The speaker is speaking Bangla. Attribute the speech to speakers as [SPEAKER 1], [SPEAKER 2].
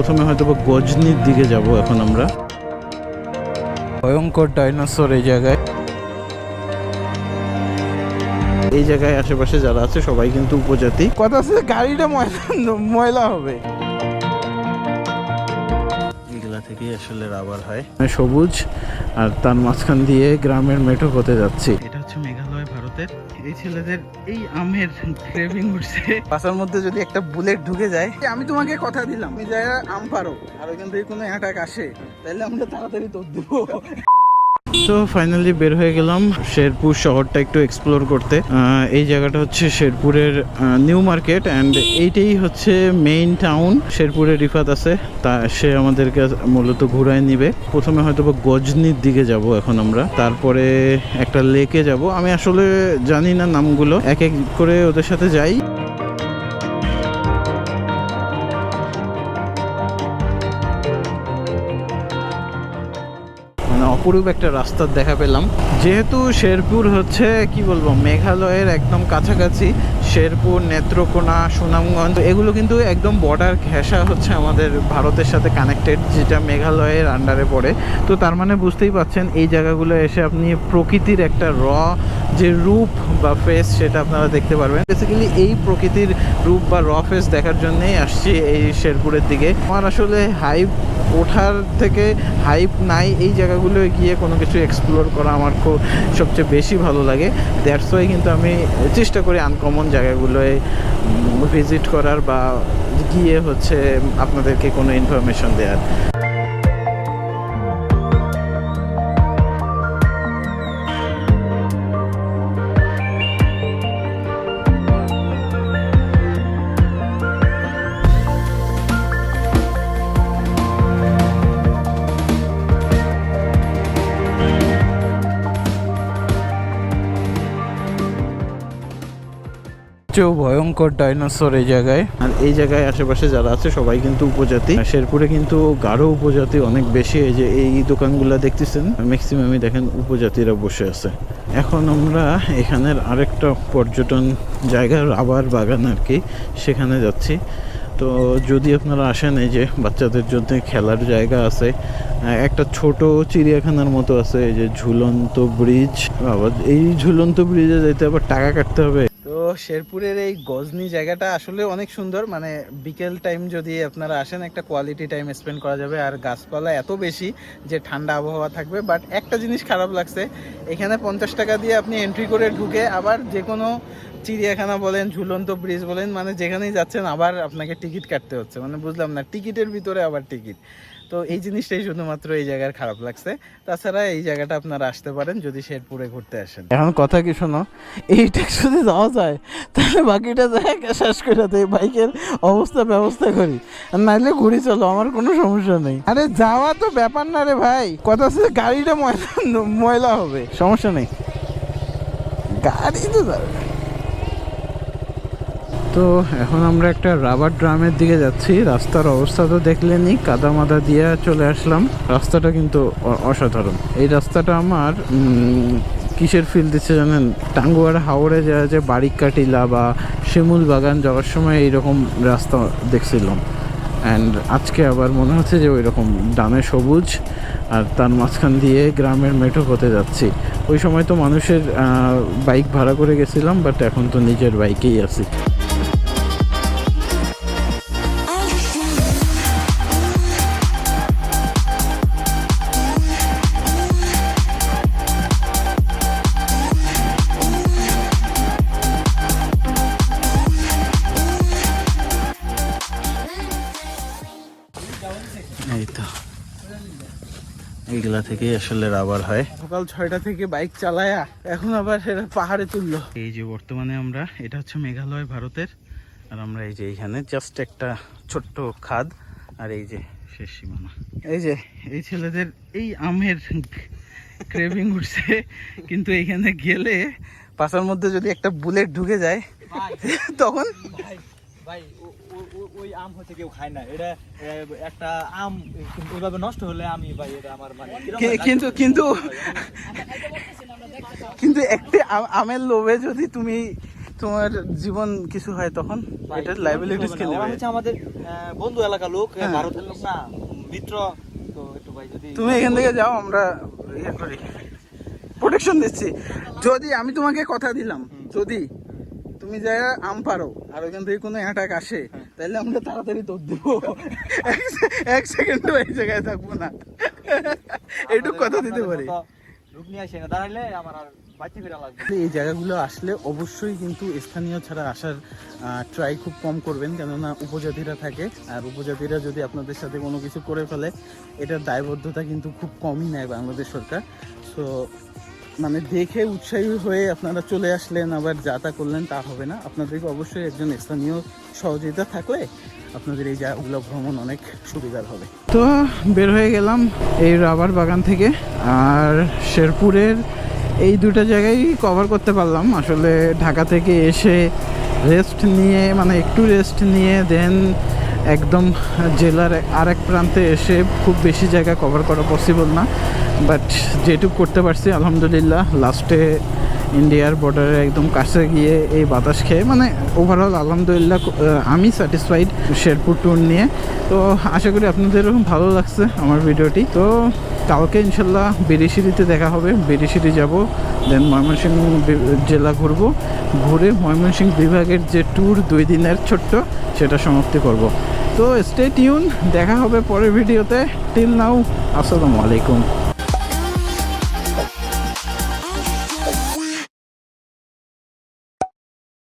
[SPEAKER 1] প্রথমে হয়তো বা গজনির দিকে যাব এখন আমরা। ভয়ঙ্কর ডাইনোসর এই জায়গায়। এই জায়গায় আশেপাশে যারা আছে সবাই কিন্তু উপজাতি। কথা আছে গাড়িটা ময়লা ময়লা হবে। এগুলা থেকে আসলে রাবার হয়। সবুজ আর তার মাঝখান দিয়ে গ্রামের মেঠো হতে যাচ্ছি। এটা হচ্ছে মেঘালয় ভারতের এই ছেলেদের এই আমের ক্রেভিং উঠছে। বাসার মধ্যে যদি একটা বুলেট ঢুকে যায় আমি তোমাকে কথা দিলাম আমি যাই আম পারো আর ওইখান থেকে কোনো অ্যাটাক আসে, তাহলে আমরা তাড়াতাড়ি তোর দেবো। তো ফাইনালি বের হয়ে গেলাম শেরপুর শহরটা একটু এক্সপ্লোর করতে। এই জায়গাটা হচ্ছে শেরপুরের নিউ মার্কেট অ্যান্ড এইটাই হচ্ছে মেইন টাউন শেরপুরে রিফাত আছে, তা সে আমাদেরকে মূলত ঘুরায় নিবে। প্রথমে হয়তো বা গজনির দিকে যাব এখন আমরা, তারপরে একটা লেকে যাব। আমি আসলে জানি না নামগুলো, এক এক করে ওদের সাথে যাই। অপরূপ একটা রাস্তার দেখা পেলাম। যেহেতু শেরপুর হচ্ছে, কি বলব, মেঘালয়ের একদম কাছাকাছি, শেরপুর, নেত্রকোনা, সুনামগঞ্জ, এগুলো কিন্তু একদম বর্ডার ঘেঁষা হচ্ছে আমাদের ভারতের সাথে কানেক্টেড যেটা মেঘালয়ের আন্ডারে পড়ে। তো তার মানে বুঝতেই পাচ্ছেন, এই জায়গাগুলো এসে আপনি প্রকৃতির একটা র যে রূপ বা ফেস সেটা আপনারা দেখতে পারবেন। বেসিক্যালি এই প্রকৃতির রূপ বা র ফেস দেখার জন্যেই আসছি এই শেরপুরের দিকে। আমার আসলে হাইপ ওঠার থেকে হাইপ নাই। এই জায়গাগুলো গিয়ে কোনো কিছু এক্সপ্লোর করা আমার খুব সবচেয়ে বেশি ভালো লাগে। দ্যাটস ওয়াই কিন্তু আমি চেষ্টা করি আনকমন জায়গাগুলোয় ভিজিট করার বা গিয়ে হচ্ছে আপনাদেরকে কোনো ইনফরমেশন দেওয়ার সবচেয়ে ভয়ঙ্কর ডাইনোসর এই জায়গায়। আর এই জায়গায় আশেপাশে যারা আছে, সবাই কিন্তু উপজাতি। শেরপুরে কিন্তু গাঢ় উপজাতি, অনেক বেশি। এই যে এই দোকানগুলো দেখতেছেন ম্যাক্সিমামই দেখেন উপজাতিরা বসে আছে। এখন আমরা এখানের আরেকটা পর্যটন জায়গা, রাবার বাগান আর কি, সেখানে যাচ্ছি। তো যদি আপনারা আসেন, এই যে বাচ্চাদের জন্য খেলার জায়গা আছে একটা ছোট চিড়িয়াখানার মতো আছে, এই যে ঝুলন্ত ব্রিজ আবার এই ঝুলন্ত ব্রিজে যেতে আবার টাকা কাটতে হবে। শেরপুরের এই গজনি জায়গাটা আসলে অনেক সুন্দর। মানে বিকেল টাইম যদি আপনারা আসেন, একটা কোয়ালিটি টাইম স্পেন্ড করা যাবে। আর গাছপালা এত বেশি যে ঠান্ডা আবহাওয়া থাকবে। বাট একটা জিনিস খারাপ লাগছে, এখানে পঞ্চাশ টাকা দিয়ে আপনি এন্ট্রি করে ঢুকে আবার যে কোনো চিড়িয়াখানা বলেন, ঝুলন্ত ব্রিজ বলেন মানে যেখানেই যাচ্ছেন, আবার আপনাকে টিকিট কাটতে হচ্ছে। মানে বুঝলাম না টিকিটের ভিতরে আবার টিকিট তো এই জিনিসটাই শুধুমাত্র এই জায়গার খারাপ লাগছে। তাছাড়া এই জায়গাটা আপনারা আসতে পারেন যদি শেরপুরে ঘুরতে আসেন। এখন কথা কি শোনো? এইটা যদি যাওয়া যায় তাহলে বাকিটা জায়গা শেষ করে দেয় বাইকের অবস্থা ব্যবস্থা করি। আর নাইলে ঘুরি চলো আমার কোনো সমস্যা নেই। আরে যাওয়া তো ব্যাপার না রে ভাই। কথা হচ্ছে গাড়িটা ময়লা ময়লা হবে। সমস্যা নেই। গাড়ি তো যাবে তো এখন আমরা একটা রাবার ড্রামের দিকে যাচ্ছি। রাস্তার অবস্থা তো দেখলেনি কাদা মাদা দিয়ে চলে আসলাম। রাস্তাটা কিন্তু অসাধারণ। এই রাস্তাটা আমার কিসের ফিল দিচ্ছে জানেন? টাঙ্গুয়ার হাওড়ে যে বারিক কাটিলা বা শিমুল বাগান যাওয়ার সময় এইরকম রাস্তা দেখছিলাম। অ্যান্ড আজকে আবার মনে হচ্ছে যে ওই রকম ডানে সবুজ আর তার মাঝখান দিয়ে গ্রামের মেঠো হতে যাচ্ছি। ওই সময় তো মানুষের বাইক ভাড়া করে গেছিলাম বাট এখন তো নিজের বাইকেই আছি। এইগুলা থেকেই আসলে রাবার হয়। সকাল ছয়টা থেকে বাইক চালায়া এখন আবার সেটা পাহাড়ে তুললো। এই যে বর্তমানে আমরা এটা হচ্ছে মেঘালয় ভারতের। আর আমরা এই যে এইখানে জাস্ট একটা ছোট্ট খাদ আর এই যে শেষ সীমানা। এই যে এই ছেলেদের এই আমের ক্রেভিং উঠছে কিন্তু এইখানে গেলে পাশার মধ্যে যদি একটা বুলেট ঢুকে যায় তখন
[SPEAKER 2] ভাই ওই আম হচ্ছে কেউ খায় না। এটা একটা আম ওইভাবে নষ্ট হলে আমি ভাই এটা আমার মানে?
[SPEAKER 1] কিন্তু কিন্তু কিন্তু একটি আমের লোভে যদি তুমি তোমার জীবন কিছু হয় তখন এটা লাইবিলিটিস নেবে
[SPEAKER 2] হচ্ছে আমাদের বন্ধু এলাকার লোক
[SPEAKER 1] হ্যাঁ।
[SPEAKER 2] ভারতের লোক না মিত্র। তো একটু ভাই যদি
[SPEAKER 1] তুমি এখান থেকে যাও আমরা ইয়ে করি। প্রোটেকশন দিচ্ছি। যদি আমি তোমাকে কথা দিলাম যদি তুমি যা আম পারো আর ওখান থেকে কোনো অ্যাটাক আসে তাহলে আমরা তাড়াতাড়ি তোর দেবো। এক সে- এক সেকেন্ডও এই জায়গায় থাকব না। এইটুকু কথা দিতে পারি। এই জায়গাগুলো আসলে অবশ্যই কিন্তু স্থানীয় ছাড়া আসার ট্রাই খুব কম করবেন কেননা উপজাতিরা থাকে আর উপজাতিরা যদি আপনাদের সাথে কোনো কিছু করে ফেলে এটার দায়বদ্ধতা কিন্তু খুব কমই নেয় বাংলাদেশ সরকার। সো মানে দেখে উৎসাহী হয়ে আপনারা চলে আসলেন, আবার যা তা করলেন, তা হবে না। আপনাদেরকে অবশ্যই একজন স্থানীয় সহযোগিতা থাকলে আপনাদের এই জায়গাগুলো ভ্রমণ অনেক সুবিধার হবে। তো বের হয়ে গেলাম এই রাবার বাগান থেকে, আর শেরপুরের এই দুটো জায়গায় কভার করতে পারলাম। আসলে ঢাকা থেকে এসে রেস্ট নিয়ে মানে একটু রেস্ট নিয়ে দেন একদম জেলার আরেক প্রান্তে এসে খুব বেশি জায়গা কভার করা পসিবল না। বাট যেটুকু করতে পারছি, আলহামদুলিল্লাহ। লাস্টে ইন্ডিয়ার বর্ডারে একদম কাছে গিয়ে এই বাতাস খেয়ে মানে ওভারঅল আলহামদুলিল্লাহ আমি স্যাটিসফাইড শেরপুর ট্যুর নিয়ে। তো আশা করি আপনাদেরও ভালো লাগছে আমার ভিডিওটি। তো কালকে ইনশাল্লাহ বেরিশিরিতে দেখা হবে। বেরিশিরি যাব দেন ময়মনসিংহ জেলা ঘুরবো। ঘুরে ময়মনসিংহ বিভাগের যে ট্যুর দুই দিনের ছোট্ট, সেটা সমাপ্তি করব। তো স্টে টিউন দেখা হবে পরের ভিডিওতে। টিল নাও আসসালামু আলাইকুম।